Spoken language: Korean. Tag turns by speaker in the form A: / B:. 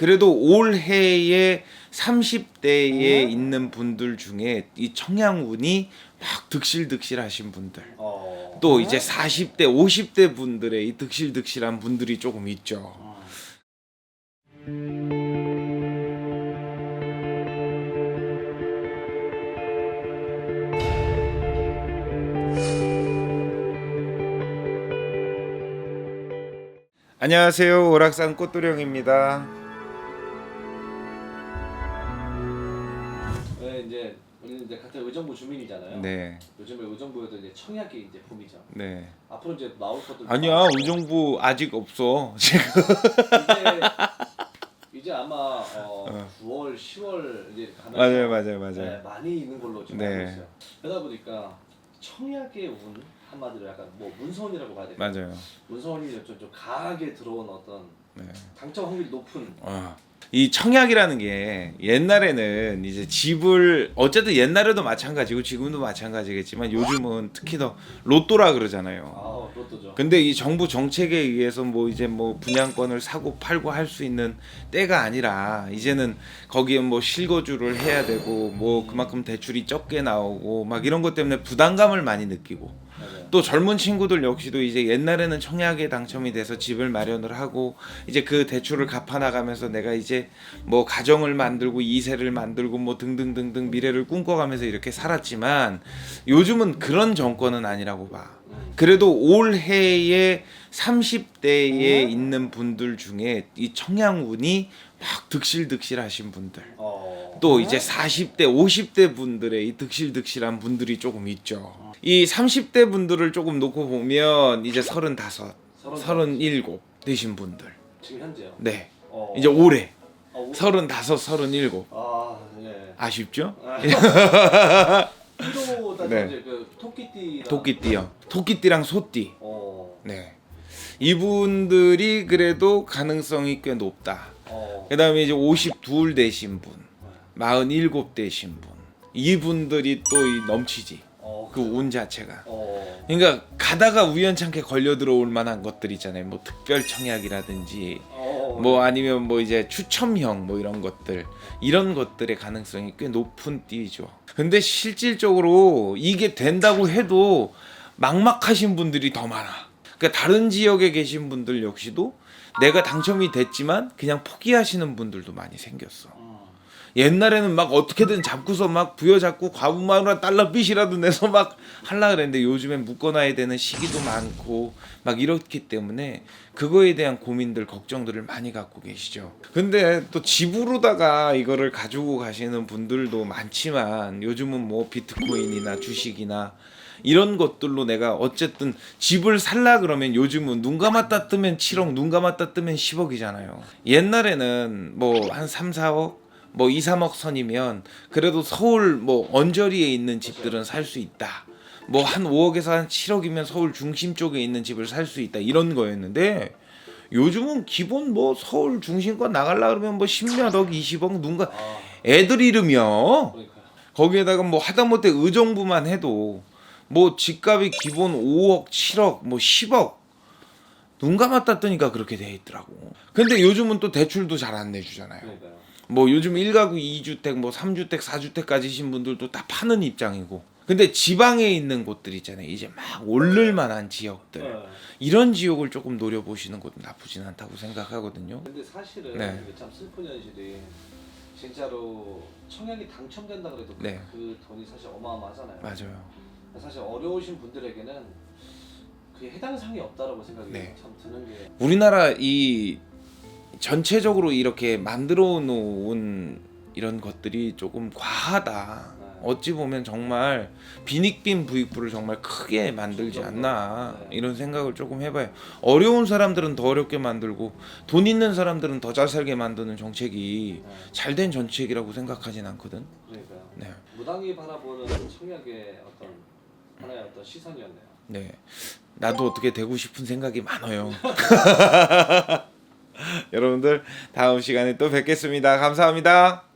A: 그래도 올해에 30대에
B: 음.
A: 있는 분들 중에 이 청양운이 막 득실득실하신 분들
B: 어.
A: 또 이제 40대 50대 분들의 이 득실득실한 분들이 조금 있죠.
B: 어.
A: 안녕하세요. 오락산 꽃도령입니다.
B: 우리는 이제 같은 의정부 주민이잖아요.
A: 네.
B: 요즘에 의정부에도 이제 청약이 이제 봄이죠.
A: 네.
B: 앞으로 이제 나올 것도
A: 아니야. 의정부 아직 없어. 지금.
B: 이제 이제 아마 어, 9월, 10월 이제 가면
A: 맞아요. 맞아요. 맞아요.
B: 네, 많이 있는 걸로 지금
A: 네.
B: 알고 있어요. 그러다 보니까 청약의 운 한마디로 약간 뭐 문서원이라고 봐야 될까요?
A: 맞아요.
B: 문서원이 좀, 좀 강하게 들어온 어떤
A: 네.
B: 당첨 확률이 높은
A: 어. 이 청약이라는 게 옛날에는 이제 집을 어쨌든 옛날에도 마찬가지고 지금도 마찬가지겠지만 요즘은 특히 더 로또라 그러잖아요.
B: 아 로또죠.
A: 근데 이 정부 정책에 의해서 뭐 이제 뭐 분양권을 사고 팔고 할 수 있는 때가 아니라 이제는 거기에 뭐 실거주를 해야 되고 뭐 그만큼 대출이 적게 나오고 막 이런 것 때문에 부담감을 많이 느끼고. 또 젊은 친구들 역시도 이제 옛날에는 청약에 당첨이 돼서 집을 마련을 하고 이제 그 대출을 갚아 나가면서 내가 이제 뭐 가정을 만들고 이세를 만들고 뭐 등등등등 미래를 꿈꿔가면서 이렇게 살았지만 요즘은 그런 정권은 아니라고 봐.
B: 음.
A: 그래도 올해에 30대에 있는 분들 중에 이 청양운이 막 득실득실하신 분들
B: 어.
A: 또 이제 40대 50대 분들의 이 득실득실한 분들이 조금 있죠. 이 30대 분들을 조금 놓고 보면 이제 35,
B: 서른
A: 37 되신 분들.
B: 지금 현재요.
A: 네.
B: 어.
A: 이제 올해
B: 어, 우-
A: 35, 37.
B: 아 예.
A: 아쉽죠?
B: 키로 따져
A: 네.
B: 이제 그 토끼띠
A: 토끼띠요. 토끼띠랑 소띠.
B: 어.
A: 네. 이분들이 그래도 가능성이 꽤 높다.
B: 어.
A: 그다음에 이제 52 되신 분, 47 되신 분. 이분들이 또이 넘치지.
B: 어.
A: 그 운 자체가.
B: 어.
A: 그러니까 가다가 우연찮게 걸려 들어올 만한 것들 있잖아요. 뭐 특별 청약이라든지
B: 어.
A: 뭐 아니면 뭐 이제 추첨형 뭐 이런 것들 이런 것들의 가능성이 꽤 높은 띠죠. 근데 실질적으로 이게 된다고 해도 막막하신 분들이 더 많아. 그러니까 다른 지역에 계신 분들 역시도 내가 당첨이 됐지만 그냥 포기하시는 분들도 많이 생겼어.
B: 어.
A: 옛날에는 막 어떻게든 잡고서 막 부여잡고 과부마누라 달러 빚이라도 내서 막 할라 그랬는데 요즘엔 묶어놔야 되는 시기도 많고 막 이렇기 때문에 그거에 대한 고민들 걱정들을 많이 갖고 계시죠. 근데 또 집으로다가 이거를 가지고 가시는 분들도 많지만 요즘은 뭐 비트코인이나 주식이나 이런 것들로 내가 어쨌든 집을 살라 그러면 요즘은 눈 감았다 뜨면 7억, 눈 감았다 뜨면 10억이잖아요. 옛날에는 뭐 한 3, 4억, 뭐 2, 3억 선이면 그래도 서울 뭐 언저리에 있는 집들은 살 수 있다. 뭐 한 5억에서 한 7억이면 서울 중심 쪽에 있는 집을 살 수 있다. 이런 거였는데 요즘은 기본 뭐 서울 중심권 나갈라 그러면 뭐 10몇 억, 20억 눈가
B: 아.
A: 애들 이름이요. 거기에다가 뭐 하다못해 의정부만 해도 뭐 집값이 기본 5억, 7억, 뭐 10억 눈 감았다 뜨니까 그렇게 돼 있더라고. 근데 요즘은 또 대출도 잘 안
B: 내주잖아요.
A: 뭐 요즘 1가구 2주택, 뭐 3주택, 4주택 가지신 분들도 다 파는 입장이고. 근데 지방에 있는 곳들 있잖아요. 이제 막 오를 만한 지역들.
B: 네.
A: 이런 지역을 조금 노려보시는 것도 나쁘진 않다고 생각하거든요.
B: 근데 사실은
A: 네.
B: 이게 참 슬픈 현실이 진짜로 청약이 당첨된다 그래도 그-
A: 네.
B: 그 돈이 사실 어마어마하잖아요.
A: 맞아요.
B: 사실 어려우신 분들에게는 그게 해당 사항이 없다라고 생각이
A: 네.
B: 참 드는 게
A: 우리나라 이 전체적으로 이렇게 만들어 놓은 이런 것들이 조금 과하다.
B: 네.
A: 어찌 보면 정말 빈익빈 부익부를 정말 크게 만들지 않나
B: 네.
A: 이런 생각을 조금 해봐요. 어려운 사람들은 더 어렵게 만들고 돈 있는 사람들은 더 잘 살게 만드는 정책이
B: 네.
A: 잘된 정책이라고 생각하진 않거든.
B: 그러니까요.
A: 네,
B: 무당이 바라보는 청약의 어떤 하나의 어떤 시선이었네요.
A: 네. 나도 어떻게 되고 싶은 생각이 많아요. 여러분들 다음 시간에 또 뵙겠습니다. 감사합니다.